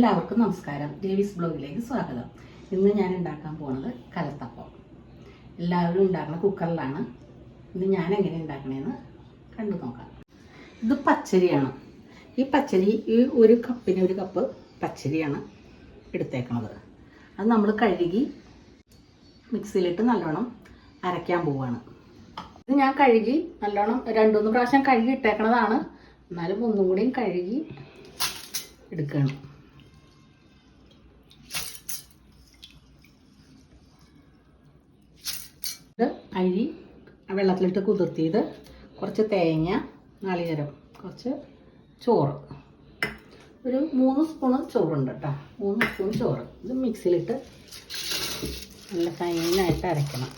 എല്ലാവർക്കും നമസ്കാരം. ഡേവിസ് ബ്ലോഗിലേക്ക് സ്വാഗതം. ഇന്ന് ഞാൻ ഉണ്ടാക്കാൻ പോണത് കലത്തപ്പം. എല്ലാവരും ഉണ്ടാക്കുന്ന കുക്കറിലാണ്. ഇന്ന് ഞാൻ എങ്ങനെ ഉണ്ടാക്കണേന്ന് കണ്ടു നോക്കാം. ഇത് പച്ചരിയാണ്. ഈ പച്ചരി ഈ ഒരു കപ്പിന് ഒരു കപ്പ് പച്ചരിയാണ് എടുത്തേക്കണത്. അത് നമ്മൾ കഴുകി മിക്സിയിലിട്ട് നല്ലോണം അരയ്ക്കാൻ പോവാണ്. ഇത് ഞാൻ കഴുകി നല്ലോണം രണ്ടുമൂന്ന് പ്രാവശ്യം കഴുകി ഇട്ടേക്കണതാണ്. എന്നാലും ഒന്നും കൂടിയും കഴുകി എടുക്കണം. ഇത് അരി വെള്ളത്തിലിട്ട് കുതിർത്തിയത് കുറച്ച് തേങ്ങ നാളികേരം കുറച്ച് ചോറ്. ഒരു മൂന്ന് സ്പൂണ് ചോറുണ്ട് കേട്ടോ മൂന്ന് സ്പൂൺ ചോറ്. ഇത് മിക്സിയിലിട്ട് നല്ല ഫൈനായിട്ട് അരയ്ക്കണം.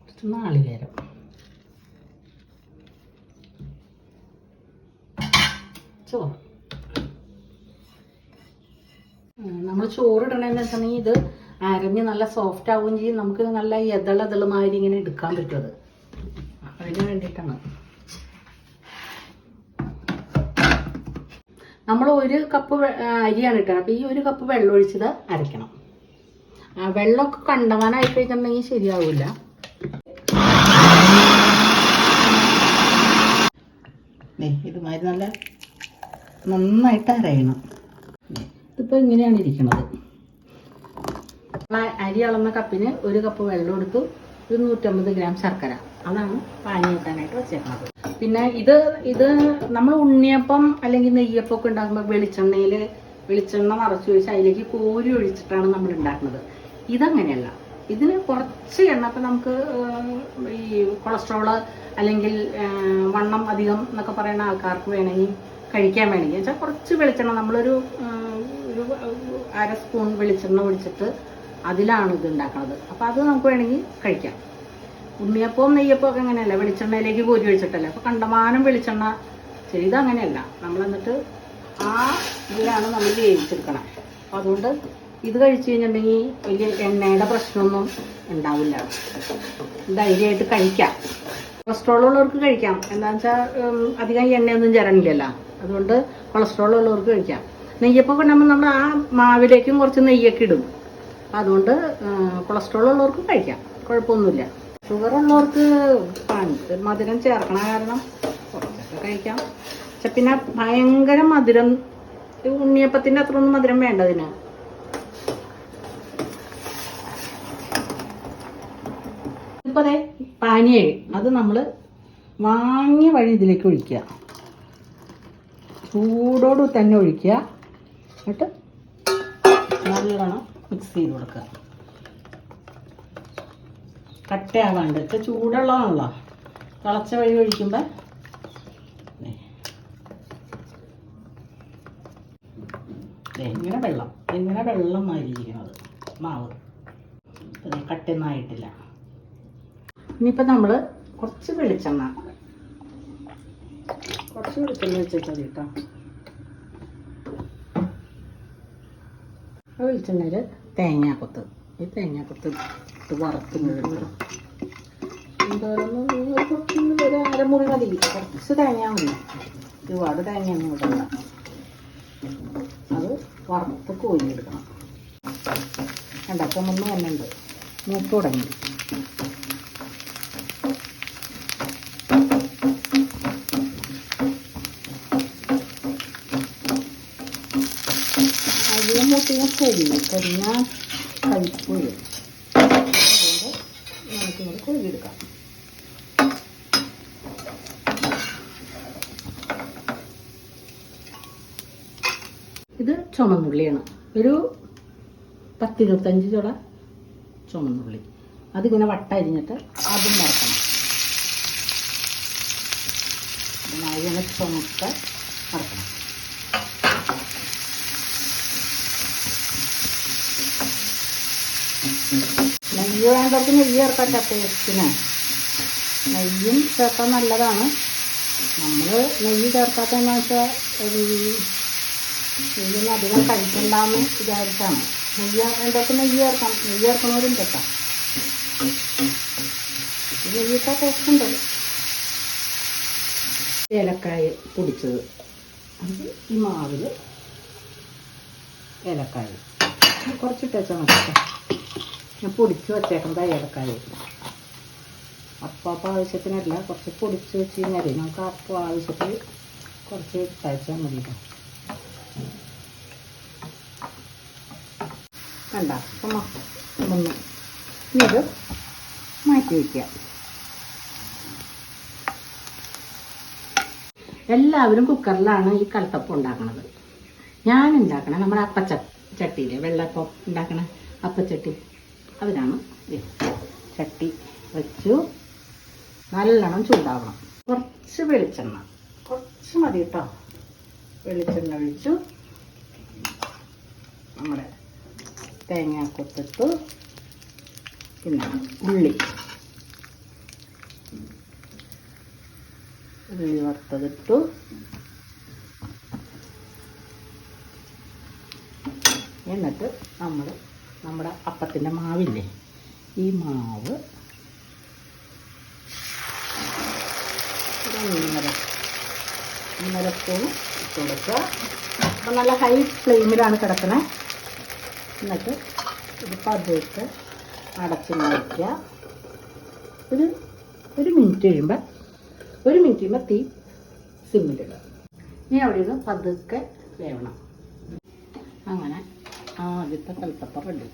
കുറച്ച് നാളികേരം. ചോറ്. നമ്മൾ ചോറ് ഇടണമെന്ന് വെച്ചിട്ടുണ്ടെങ്കിൽ ഇത് അരഞ്ഞ് നല്ല സോഫ്റ്റ് ആവുകയും ചെയ്യും. നമുക്ക് നല്ല എതളെതളുമാതിരി ഇങ്ങനെ എടുക്കാൻ പറ്റും അത്. അതിന് വേണ്ടിയിട്ടാണ്. നമ്മൾ ഒരു കപ്പ് അരിയാണ് ഇട്ടത്. അപ്പോൾ ഈ ഒരു കപ്പ് വെള്ളം ഒഴിച്ചത് അരയ്ക്കണം. വെള്ളമൊക്കെ കണ്ടമാനായി കഴിഞ്ഞിട്ടുണ്ടെങ്കിൽ ശരിയാവില്ല ഇതുമാതിരി നല്ല നന്നായിട്ട് അരയണം. ഇതിപ്പോൾ ഇങ്ങനെയാണ് ഇരിക്കുന്നത് അരി അളന്ന കപ്പിന് ഒരു കപ്പ് വെള്ളം എടുത്തു. ഒരു നൂറ്റമ്പത് ഗ്രാം ശർക്കര. അതാണ് പാനി വെക്കാനായിട്ട് വെച്ചേക്കുന്നത് പിന്നെ ഇത് ഇത് നമ്മൾ ഉണ്ണിയപ്പം അല്ലെങ്കിൽ നെയ്യപ്പം ഒക്കെ ഉണ്ടാക്കുമ്പോൾ വെളിച്ചെണ്ണയിൽ വെളിച്ചെണ്ണ നിറച്ച് വെച്ച് അതിലേക്ക് കോരി ഒഴിച്ചിട്ടാണ് നമ്മൾ ഉണ്ടാക്കുന്നത്. ഇതങ്ങനെയല്ല. ഇതിന് കുറച്ച് എണ്ണ അപ്പം നമുക്ക് ഈ കൊളസ്ട്രോൾ അല്ലെങ്കിൽ വണ്ണം അധികം എന്നൊക്കെ പറയുന്ന ആൾക്കാർക്ക് വേണമെങ്കിൽ കഴിക്കാൻ വേണമെങ്കിൽ. വെച്ചാൽ കുറച്ച് വെളിച്ചെണ്ണ നമ്മളൊരു ഒരു അര സ്പൂൺ വെളിച്ചെണ്ണ ഒഴിച്ചിട്ട് അതിലാണ് ഇത് ഉണ്ടാക്കുന്നത് അപ്പോൾ അത് നമുക്ക് വേണമെങ്കിൽ കഴിക്കാം. ഉണ്ണിയപ്പവും നെയ്യപ്പവും ഒക്കെ അങ്ങനെയല്ല? വെളിച്ചെണ്ണയിലേക്ക് കോരി ഒഴിച്ചിട്ടല്ലേ? അപ്പോൾ കണ്ടമാനം വെളിച്ചെണ്ണ. ചെയ്ത് അങ്ങനെയല്ല. നമ്മൾ എന്നിട്ട് ആ ഇതിലാണ് നമ്മൾ വേവിച്ചെടുക്കണം. അപ്പോൾ അതുകൊണ്ട് ഇത് കഴിച്ചു കഴിഞ്ഞിട്ടുണ്ടെങ്കിൽ വലിയ എണ്ണയുടെ പ്രശ്നമൊന്നും ഉണ്ടാവില്ല. ധൈര്യമായിട്ട് കഴിക്കാം. കൊളസ്ട്രോൾ ഉള്ളവർക്ക് കഴിക്കാം. എന്താണെന്ന് വെച്ചാൽ അധികം എണ്ണയൊന്നും ചേരണില്ലല്ലോ അതുകൊണ്ട് കൊളസ്ട്രോൾ ഉള്ളവർക്ക് കഴിക്കാം. നെയ്യപ്പൊക്കെ ഉണ്ടാകുമ്പോൾ നമ്മൾ ആ മാവിലേക്കും കുറച്ച് നെയ്യൊക്കെ ഇടും. അതുകൊണ്ട് കൊളസ്ട്രോൾ ഉള്ളവർക്ക് കഴിക്കാം. കുഴപ്പമൊന്നുമില്ല. ഷുഗർ ഉള്ളവർക്ക് പഞ്ച് മധുരം ചേർക്കണ കാരണം കുറച്ചൊക്കെ കഴിക്കാം. പക്ഷെ പിന്നെ ഭയങ്കര മധുരം ഉണ്ണിയപ്പത്തിന്റെ അത്ര ഒന്നും മധുരം വേണ്ടതിന് ഇപ്പോൾ അതെ പാനിയായി അത് നമ്മൾ വാങ്ങിയ വഴി ഇതിലേക്ക് ഒഴിക്കുക. ചൂടോട് തന്നെ ഒഴിക്കുക. എന്നിട്ട് നല്ലോണം മിക്സ് ചെയ്ത് കൊടുക്കുക. കട്ടയാവാണ്ട് ഇപ്പം ചൂടുള്ളതാണല്ലോ. തിളച്ച വഴി ഒഴിക്കുമ്പോൾ ഇങ്ങനെ വെള്ളം ഇങ്ങനെ വെള്ളം മാതിരിയിരിക്കുന്നത് മാവ്. കട്ടയൊന്നും ഇനിയിപ്പോൾ നമ്മൾ കുറച്ച് വെളിച്ചെണ്ണ കുറച്ച് വെളിച്ചെണ്ണ വെച്ചിട്ടാണ് കേട്ടോ. ആ വെളിച്ചെണ്ണയിൽ തേങ്ങാക്കൊത്ത്. ഈ തേങ്ങാക്കൊത്ത് ഇട്ട് മുഴുവൻ എന്തോരൊന്നും ഒരു കുറച്ച് ഒരു അരമുറി മതി. കുറച്ച് തേങ്ങ മതി. ഒരുപാട് തേങ്ങയൊന്നും ഇടണ്ട. അത് വറുത്ത് കോരിയെടുക്കണം. രണ്ടാക്കം ഒന്ന് തന്നെ ഉണ്ട് മൂത്ത് തുടങ്ങി. മൂട്ടിയാൽ കരിയും കരിഞ്ഞാൽ കഴിപ്പ് വരും അതുകൊണ്ട് നമുക്കിങ്ങനെ കൊഴുകിയെടുക്കാം. ഇത് ചുമന്നുള്ളിയാണ്. ഒരു പത്തിരുപത്തഞ്ച് ചുള ചുമന്നുള്ളി. അതിങ്ങനെ വട്ട അരിഞ്ഞിട്ട് അതും വറക്കണം. അതിങ്ങനെ ചുമക്ക വറക്കണം. നെയ്യ് വേണ്ടവർക്ക് നെയ്യ് ചേർക്കട്ടെ ടേസ്റ്റിന് നെയ്യും ചേർക്കാൻ നല്ലതാണ്. നമ്മൾ നെയ്യ് ചേർക്കാത്തതെന്ന് വെച്ചാൽ നെയ്യൊന്നും അധികം കഴിക്കണ്ടെന്ന് വിചാരിച്ചാണ്. നെയ്യ് വേണ്ടവർക്ക് നെയ്യ് ചേർക്കാം. നെയ്യ് ചേർക്കണവരും കേട്ടോ. നെയ്യിട്ട ടേസ്റ്റ് ഉണ്ട് ഏലക്കായ പൊടിച്ചത്. അത് ഈ മാവിൽ ഏലക്കായ. കുറച്ചിട്ടേച്ചാൽ മതി കേട്ടോ. ഞാൻ പൊടിച്ച് വച്ചേക്കുന്നത് ഏലക്കായ അപ്പം ആവശ്യത്തിനല്ല കുറച്ച് പൊടിച്ച് വെച്ച് കഴിഞ്ഞാൽ നമുക്ക് അപ്പം ആവശ്യത്തിൽ കുറച്ച് കഴിച്ചാൽ മതി കണ്ട അപ്പം ഇനി ഇത് മാറ്റി വയ്ക്കുക എല്ലാവരും കുക്കറിലാണ് ഈ കലത്തപ്പം ഉണ്ടാക്കുന്നത് ഞാൻ ഉണ്ടാക്കണ നമ്മുടെ അപ്പച്ച ചട്ടിയിൽ വെള്ളപ്പം ഉണ്ടാക്കണ അപ്പച്ചട്ടി. അതിനാണ്. ചട്ടി വെച്ചു. നല്ലോണം ചൂടാവണം. കുറച്ച് വെളിച്ചെണ്ണ. കുറച്ച് മതി കേട്ടോ. വെളിച്ചെണ്ണ ഒഴിച്ചു. നമ്മുടെ തേങ്ങ കൊത്തിട്ടു പിന്നെ ഉള്ളി. ഉള്ളി വറുത്തതിട്ടു. എന്നിട്ട് നമ്മൾ നമ്മുടെ അപ്പത്തിന്റെ മാവില്ലേ? ഈ മാവ് കൊടുക്കുക. അപ്പം നല്ല ഹൈ ഫ്ലെയിമിലാണ് കിടക്കണേ. എന്നിട്ട് ഇത് പതുക്കെ അടച്ച് മാറ്റുക ഒരു ഒരു മിനിറ്റ് കഴിയുമ്പോൾ ഒരു മിനിറ്റ് കഴിയുമ്പോൾ തീ സിമ്മിലിടുക. ഇനി അവിടെ നിന്ന് പതുക്കെ വേവണം. അങ്ങനെ ആദ്യത്തെ വിത്ത റെഡി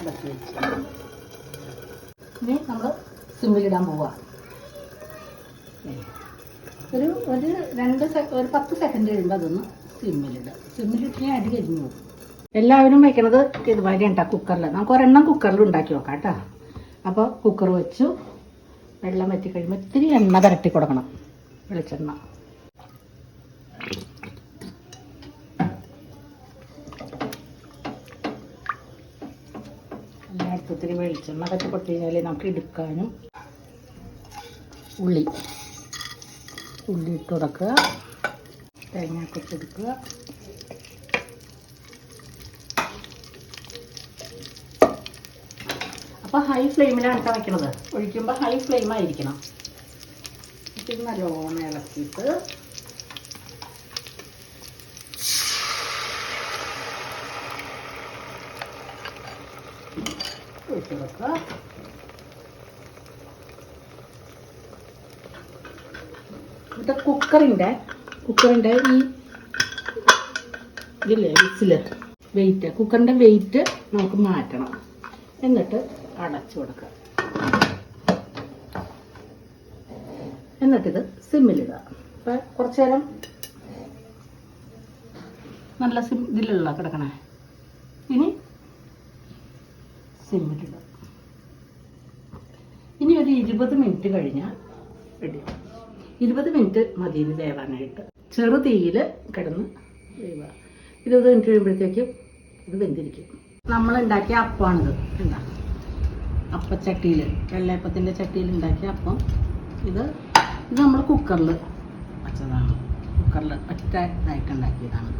അടച്ച് വെച്ച് ഇനി നമ്മൾ സിമ്മിലിടാൻ പോവുക ഒരു ഒരു രണ്ട് ഒരു പത്ത് സെക്കൻഡ് കഴിയുമ്പോൾ അതൊന്ന് സിമ്മിലിടുക. സിമ്മിലിട്ട് ഞാൻ അടി കരിഞ്ഞു പോകും. എല്ലാവരും വയ്ക്കണത് ഇതുമാതിരി ഉണ്ടാ കുക്കറിൽ നമുക്ക് ഒരെണ്ണം കുക്കറിൽ ഉണ്ടാക്കി നോക്കാം കേട്ടോ. അപ്പോൾ കുക്കർ വെച്ചു. വെള്ളം വറ്റി കഴിയുമ്പോൾ ഇത്തിരി എണ്ണ പുരട്ടി കൊടുക്കണം. വെളിച്ചെണ്ണ. എല്ലായിടത്തും ഇത്തിരി വെളിച്ചെണ്ണ പറ്റി കൊടുത്തു കഴിഞ്ഞാൽ നമുക്ക് എടുക്കാനും ഉള്ളി. ഉള്ളി ഇട്ട് കൊടുക്കുക. തേങ്ങ കൊച്ചെടുക്കുക അപ്പോൾ ഹൈ ഫ്ലെയിമിലാണ് കേട്ടോ വയ്ക്കണത് ഒഴിക്കുമ്പോൾ ഹൈ ഫ്ലെയിം ആയിരിക്കണം ഇത് നല്ലോണം ഇളക്കിയിട്ട് ഒഴിച്ച് എന്നിട്ട് കുക്കറിന്റെ കുക്കറിന്റെ ഈ ഇതില്ലേ വിസിൽ. വെയിറ്റ് കുക്കറിന്റെ വെയിറ്റ് നമുക്ക് മാറ്റണം. എന്നിട്ട് അടച്ചു കൊടുക്കുക. എന്നിട്ടിത് സിമ്മിലിടുക അപ്പം കുറച്ച് നേരം നല്ല സിം ഇതിലുള്ള കിടക്കണേ. ഇനി സിമ്മിലിടുക ഇനി ഒരു ഇരുപത് മിനിറ്റ് കഴിഞ്ഞാൽ റെഡി ഇരുപത് മിനിറ്റ് മതി ഇത് വേവാനായിട്ട്. ചെറു തീയിൽ കിടന്ന് വേവുക. ഇരുപത് മിനിറ്റ് കഴിയുമ്പോഴത്തേക്കും ഇത് വെന്തിരിക്കും. നമ്മൾ ഉണ്ടാക്കിയ അപ്പമാണിത് എന്താ? അപ്പച്ചട്ടിയിൽ വെള്ളയപ്പത്തിന്റെ ചട്ടിയിൽ ഉണ്ടാക്കിയ അപ്പം ഇത് ഇത് നമ്മൾ കുക്കറിൽ വച്ചതാണ് കുക്കറിൽ ഒറ്റ ഇതായിട്ട് ഉണ്ടാക്കിയതാണ്.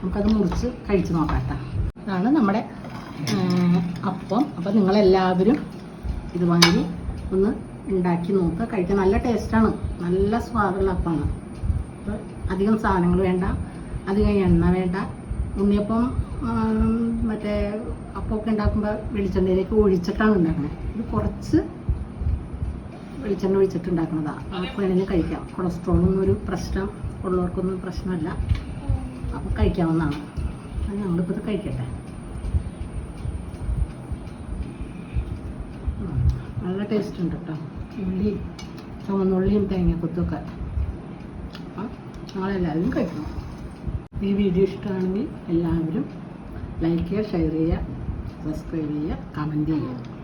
നമുക്കത് മുറിച്ച് കഴിച്ച് നോക്കാം അതാണ് ഇതാണ് നമ്മുടെ അപ്പം. അപ്പം നിങ്ങളെല്ലാവരും ഇത് വാങ്ങി ഒന്ന് ഉണ്ടാക്കി നോക്കുക കഴിക്കാൻ നല്ല ടേസ്റ്റാണ്. നല്ല സ്വാദുള്ള അപ്പമാണ് അപ്പോൾ അധികം സാധനങ്ങൾ വേണ്ട. അധികം എണ്ണ വേണ്ട. ഉണ്ണിയപ്പം മറ്റേ അപ്പമൊക്കെ ഉണ്ടാക്കുമ്പോൾ വെളിച്ചെണ്ണയിലേക്ക് ഒഴിച്ചിട്ടാണ് ഉണ്ടാക്കുന്നത് ഇത് കുറച്ച് വെളിച്ചെണ്ണ ഒഴിച്ചിട്ട് ഉണ്ടാക്കുന്നതാണ് അപ്പോൾ വേണമെങ്കിൽ കഴിക്കാം. കൊളസ്ട്രോളൊന്നും ഒരു പ്രശ്നം ഉള്ളവർക്കൊന്നും പ്രശ്നമല്ല. അപ്പോൾ കഴിക്കാവുന്നതാണ്. അത് ഞങ്ങളിപ്പോൾ ഇത് കഴിക്കട്ടെ. നല്ല ടേസ്റ്റ് ഉണ്ട് കേട്ടോ ഉള്ളി ചുവന്നുള്ളിയും തേങ്ങക്കൊത്തൊക്കെ അപ്പം ഞങ്ങളെല്ലാവരും കഴിക്കണം. ഈ വീഡിയോ ഇഷ്ടമാണെങ്കിൽ എല്ലാവരും ലൈക്ക് ചെയ്യുക ഷെയർ ചെയ്യുക. സബ്സ്ക്രൈബ് ചെയ്യുക കമന്റ് ചെയ്യുക.